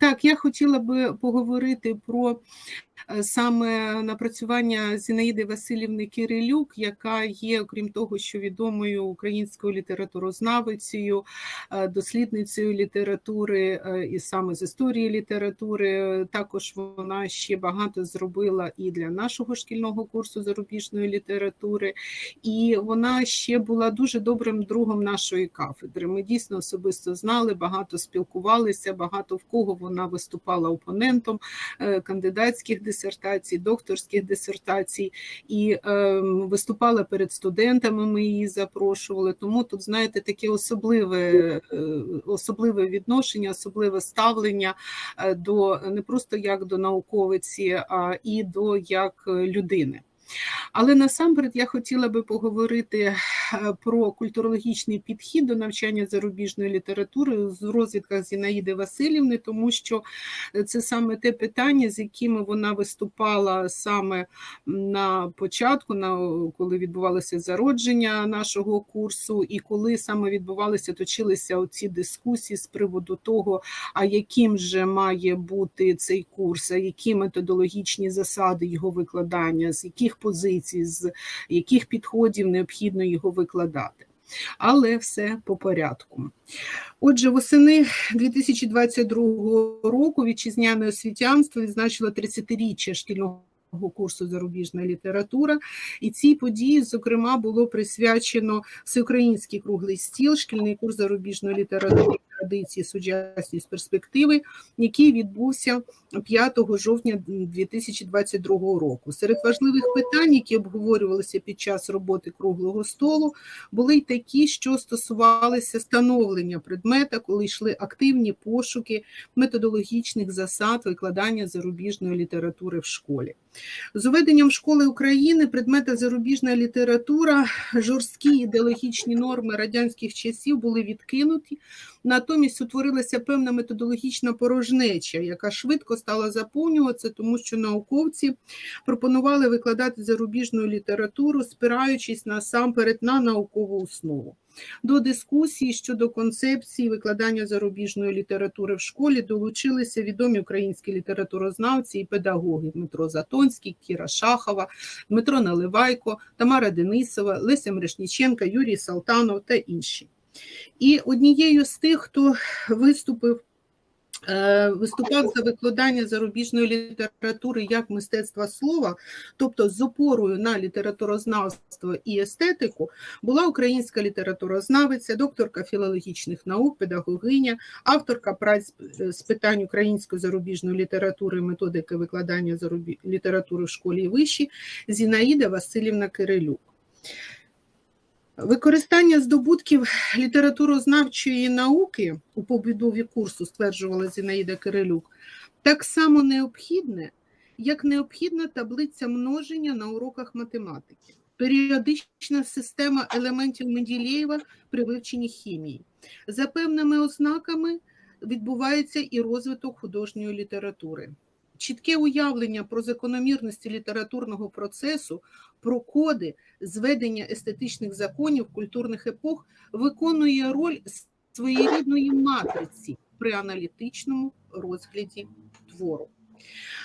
так, я хотіла би поговорити про е, саме напрацювання Зінаїди Васильівни Кирилюк, яка є, окрім того, що відомою українською літературознавицею, е, дослідницею літератури е, і саме з історії літератури. Також вона ще багато зробила і для нашого шкільного курсу зарубіжної літератури, і вона ще була дуже добрим другом нашої кафедри. Ми дійсно особисто знали, багато спілкувалися, багато в кого вона виступала опонентом е, кандидатських дисертацій, докторських дисертацій і е, виступала перед студентами. Ми її запрошували. Тому тут, знаєте, таке особливе, е, особливе відношення, особливе ставлення до не просто як до науковиці, а і до як людини. Але насамперед я хотіла би поговорити е, про культурологічний підхід до навчання зарубіжної літератури з розвідках Зінаїди Васильівни, тому що це саме те питання, з якими вона виступала саме на початку, на коли відбувалося зародження нашого курсу, і коли саме відбувалися, точилися оці дискусії з приводу того, а яким же має бути цей курс, а які методологічні засади його викладання, з яких позицій, з яких підходів необхідно його викладати. Але все по порядку. Отже, восени 2022 року вітчизняне освітянство відзначило 30-річчя шкільного курсу зарубіжна література, і цій події, зокрема, було присвячено всеукраїнський круглий стіл, шкільний курс зарубіжної літератури традиції сучасність перспективи, який відбувся 5 жовтня 2022 року. Серед важливих питань, які обговорювалися під час роботи круглого столу, були й такі, що стосувалися становлення предмета, коли йшли активні пошуки методологічних засад викладання зарубіжної літератури в школі. З уведенням школи України предмета зарубіжна література, жорсткі ідеологічні норми радянських часів були відкинуті, натомість утворилася певна методологічна порожнеча, яка швидко стала заповнюватися, тому що науковці пропонували викладати зарубіжну літературу, спираючись насамперед на наукову основу. До дискусії щодо концепції викладання зарубіжної літератури в школі долучилися відомі українські літературознавці і педагоги Дмитро Затонський, Кіра Шахова, Дмитро Наливайко, Тамара Денисова, Леся Мрешніченка, Юрій Салтанов та інші. І однією з тих, хто виступив виступав за викладання зарубіжної літератури як мистецтва слова, тобто з опорою на літературознавство і естетику, була українська літературознавиця, докторка філологічних наук, педагогиня, авторка праць з питань української зарубіжної літератури, методики викладання літератури в школі і вищі Зінаїда Васильівна Кирилюк. Використання здобутків літературознавчої науки у побудові курсу, стверджувала Зінаїда Кирилюк, так само необхідне, як необхідна таблиця множення на уроках математики, періодична система елементів Менділєєва при вивченні хімії. За певними ознаками відбувається і розвиток художньої літератури. Чітке уявлення про закономірності літературного процесу, про коди зведення естетичних законів культурних епох виконує роль своєрідної матриці при аналітичному розгляді твору.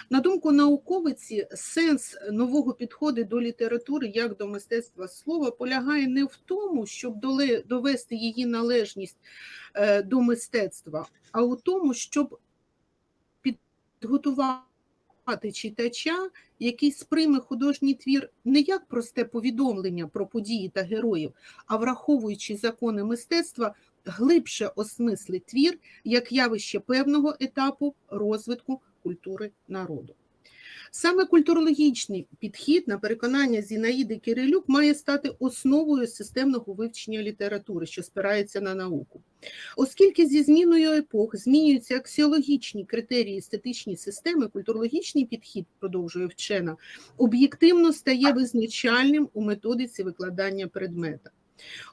На думку науковиці, сенс нового підходу до літератури як до мистецтва слова полягає не в тому, щоб довести її належність е, до мистецтва, а у тому, щоб підготувати читача, який сприйме художній твір не як просте повідомлення про події та героїв, а враховуючи закони мистецтва, глибше осмислить твір як явище певного етапу розвитку культури народу. Саме культурологічний підхід на переконання Зінаїди Кирилюк має стати основою системного вивчення літератури, що спирається на науку. Оскільки зі зміною епох змінюються аксіологічні критерії естетичні системи, культурологічний підхід, продовжує вчена, об'єктивно стає визначальним у методиці викладання предмета.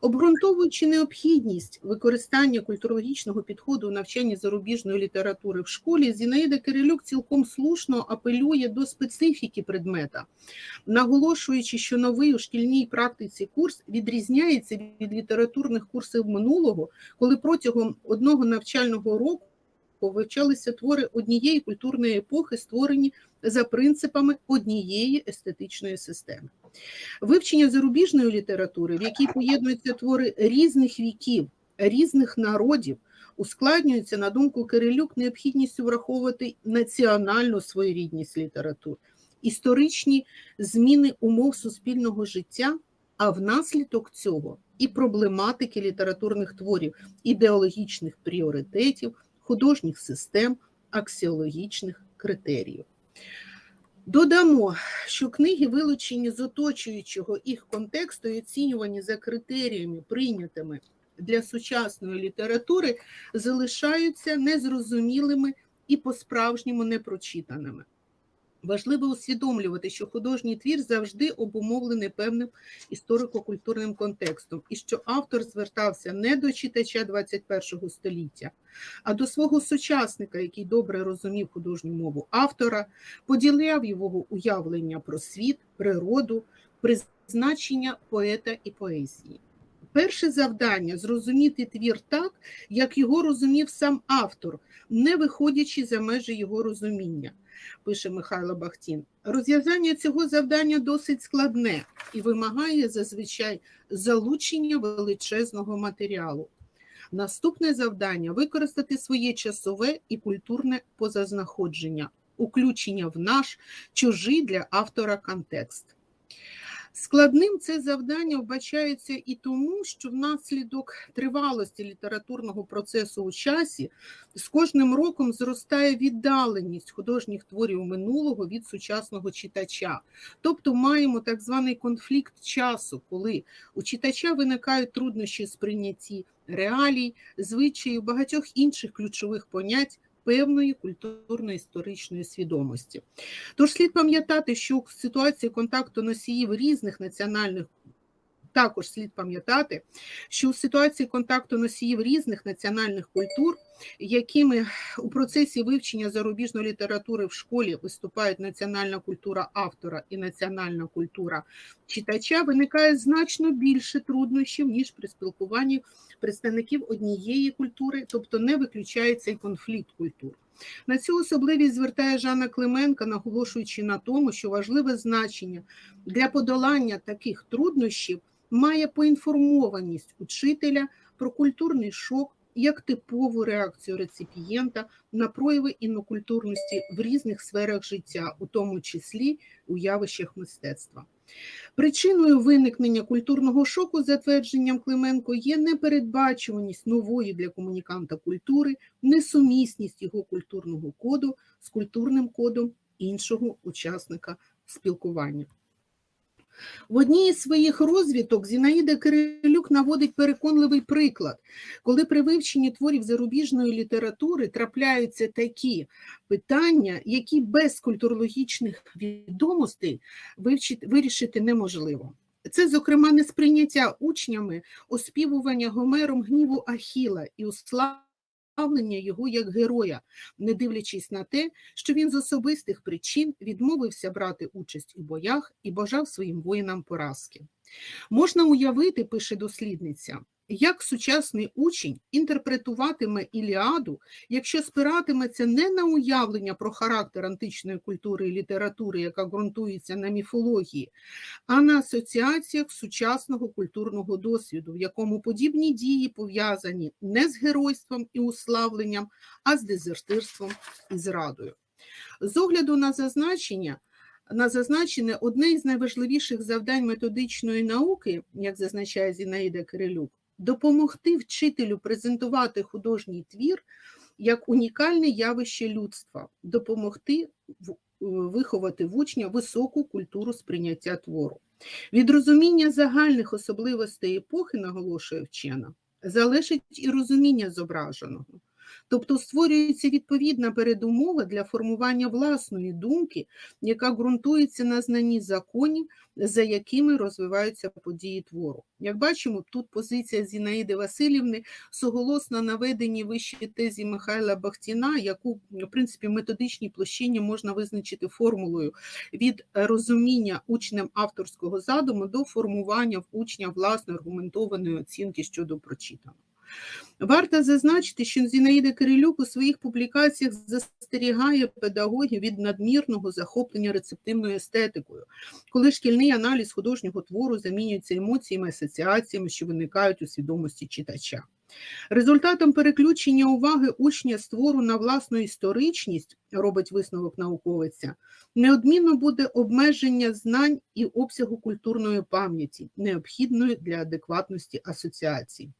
Обґрунтовуючи необхідність використання культурологічного підходу у навчанні зарубіжної літератури в школі, Зінаїда Кирилюк цілком слушно апелює до специфіки предмета, наголошуючи, що новий у шкільній практиці курс відрізняється від літературних курсів минулого, коли протягом одного навчального року вивчалися твори однієї культурної епохи, створені за принципами однієї естетичної системи. Вивчення зарубіжної літератури, в якій поєднуються твори різних віків, різних народів, ускладнюється, на думку Кирилюк, необхідністю враховувати національну своєрідність літератури, історичні зміни умов суспільного життя, а внаслідок цього і проблематики літературних творів, ідеологічних пріоритетів, художніх систем, аксіологічних критеріїв. Додамо, що книги, вилучені з оточуючого їх контексту і оцінювані за критеріями, прийнятими для сучасної літератури, залишаються незрозумілими і по-справжньому непрочитаними. Важливо усвідомлювати, що художній твір завжди обумовлений певним історико-культурним контекстом, і що автор звертався не до читача 21 століття, а до свого сучасника, який добре розумів художню мову автора, поділяв його уявлення про світ, природу, призначення поета і поезії. Перше завдання зрозуміти твір так, як його розумів сам автор, не виходячи за межі його розуміння, пише Михайло Бахтін. Розв'язання цього завдання досить складне і вимагає зазвичай залучення величезного матеріалу. Наступне завдання використати своє часове і культурне позазнаходження, уключення в наш чужий для автора контекст. Складним це завдання вбачається і тому, що внаслідок тривалості літературного процесу у часі з кожним роком зростає віддаленість художніх творів минулого від сучасного читача. Тобто маємо так званий конфлікт часу, коли у читача виникають труднощі сприйнятті реалій, звичаїв, багатьох інших ключових понять певної культурно-історичної свідомості. Тож слід пам'ятати, що в ситуації контакту носіїв різних національних також слід пам'ятати, що у ситуації контакту носіїв різних національних культур, якими у процесі вивчення зарубіжної літератури в школі виступають національна культура автора і національна культура читача, виникає значно більше труднощів, ніж при спілкуванні представників однієї культури, тобто не виключається і конфлікт культур. На цю особливість звертає Жанна Клименка, наголошуючи на тому, що важливе значення для подолання таких труднощів має поінформованість учителя про культурний шок як типову реакцію реципієнта на прояви інокультурності в різних сферах життя, у тому числі у явищах мистецтва. Причиною виникнення культурного шоку, за твердженням Клименко, є непередбачуваність нової для комуніканта культури, несумісність його культурного коду з культурним кодом іншого учасника спілкування. В одній із своїх розвіток Зінаїда Кирилюк наводить переконливий приклад, коли при вивченні творів зарубіжної літератури трапляються такі питання, які без культурологічних відомостей вирішити неможливо. Це, зокрема, несприйняття учнями оспівування Гомером гніву Ахіла і услав ставлення його як героя, не дивлячись на те, що він з особистих причин відмовився брати участь у боях і бажав своїм воїнам поразки. Можна уявити, пише дослідниця, як сучасний учень інтерпретуватиме Іліаду, якщо спиратиметься не на уявлення про характер античної культури і літератури, яка ґрунтується на міфології, а на асоціаціях сучасного культурного досвіду, в якому подібні дії пов'язані не з геройством і уславленням, а з дезертирством і зрадою. З огляду на зазначення. На зазначене одне із найважливіших завдань методичної науки, як зазначає Зінаїда Кирилюк, допомогти вчителю презентувати художній твір як унікальне явище людства, допомогти виховати в учня високу культуру сприйняття твору. Від розуміння загальних особливостей епохи, наголошує вчена, залежить і розуміння зображеного. Тобто створюється відповідна передумова для формування власної думки, яка ґрунтується на знанні законів, за якими розвиваються події твору. Як бачимо, тут позиція Зінаїди Васильівни суголосна наведенні вищій тезі Михайла Бахтіна, яку, в принципі, в методичній площині можна визначити формулою від розуміння учнем авторського задуму до формування в учня власної аргументованої оцінки щодо прочитаного. Варто зазначити, що Зінаїда Кирилюк у своїх публікаціях застерігає педагогів від надмірного захоплення рецептивною естетикою, коли шкільний аналіз художнього твору замінюється емоціями, асоціаціями, що виникають у свідомості читача. Результатом переключення уваги учня з твору на власну історичність, робить висновок науковиця, неодмінно буде обмеження знань і обсягу культурної пам'яті, необхідної для адекватності асоціацій.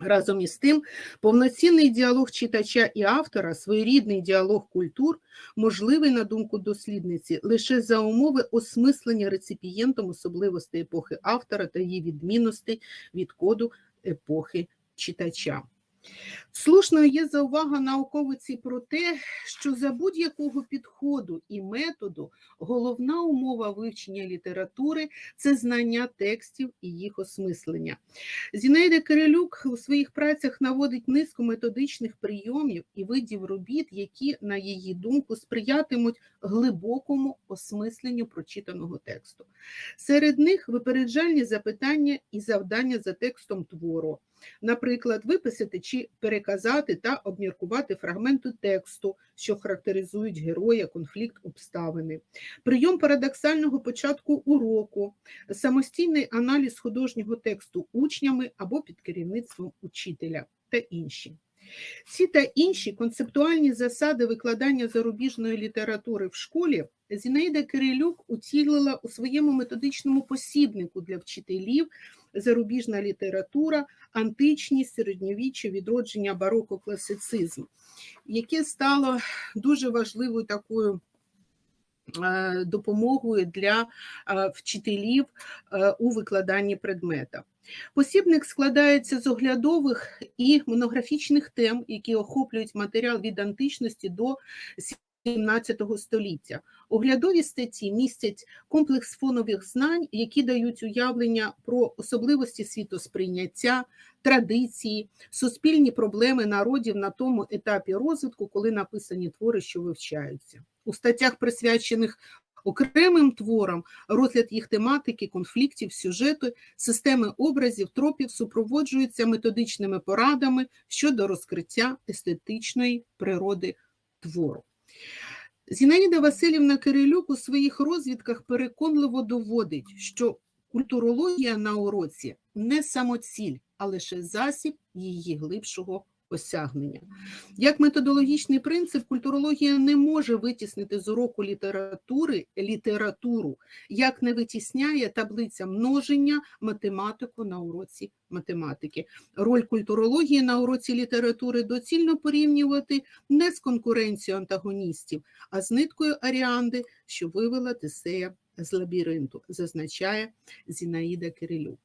Разом із тим, повноцінний діалог читача і автора, своєрідний діалог культур, можливий, на думку дослідниці, лише за умови осмислення реципієнтом особливостей епохи автора та її відмінностей від коду епохи читача. Слушною є заувага науковиці про те, що за будь-якого підходу і методу головна умова вивчення літератури це знання текстів і їх осмислення. Зінаїда Кирилюк у своїх працях наводить низку методичних прийомів і видів робіт, які, на її думку, сприятимуть глибокому осмисленню прочитаного тексту. Серед них випереджальні запитання і завдання за текстом твору. Наприклад, виписати чи переказати та обміркувати фрагменти тексту, що характеризують героя, конфлікт, обставини, прийом парадоксального початку уроку, самостійний аналіз художнього тексту учнями або під керівництвом учителя та інші. Ці та інші концептуальні засади викладання зарубіжної літератури в школі Зінаїда Кирилюк утілила у своєму методичному посібнику для вчителів зарубіжна література, античність, середньовіччя, відродження бароко, класицизм, яке стало дуже важливою такою е, допомогою для е, вчителів е, у викладанні предмета. Посібник складається з оглядових і монографічних тем, які охоплюють матеріал від античності до 17 століття. Оглядові статті містять комплекс фонових знань, які дають уявлення про особливості світосприйняття, традиції, суспільні проблеми народів на тому етапі розвитку, коли написані твори, що вивчаються. У статтях, присвячених окремим творам, розгляд їх тематики, конфліктів, сюжету, системи образів, тропів супроводжуються методичними порадами щодо розкриття естетичної природи твору. Зінаїда Васильівна Кирилюк у своїх розвідках переконливо доводить, що культурологія на уроці не самоціль, а лише засіб її глибшого осягнення. Як методологічний принцип, культурологія не може витіснити з уроку літератури літературу, як не витісняє таблиця множення математику на уроці математики. Роль культурології на уроці літератури доцільно порівнювати не з конкуренцією антагоністів, а з ниткою Аріанди, що вивела Тесея з лабіринту, зазначає Зінаїда Кирилюк.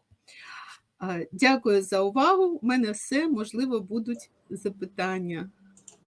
Дякую за увагу. У мене все, можливо, будуть запитання.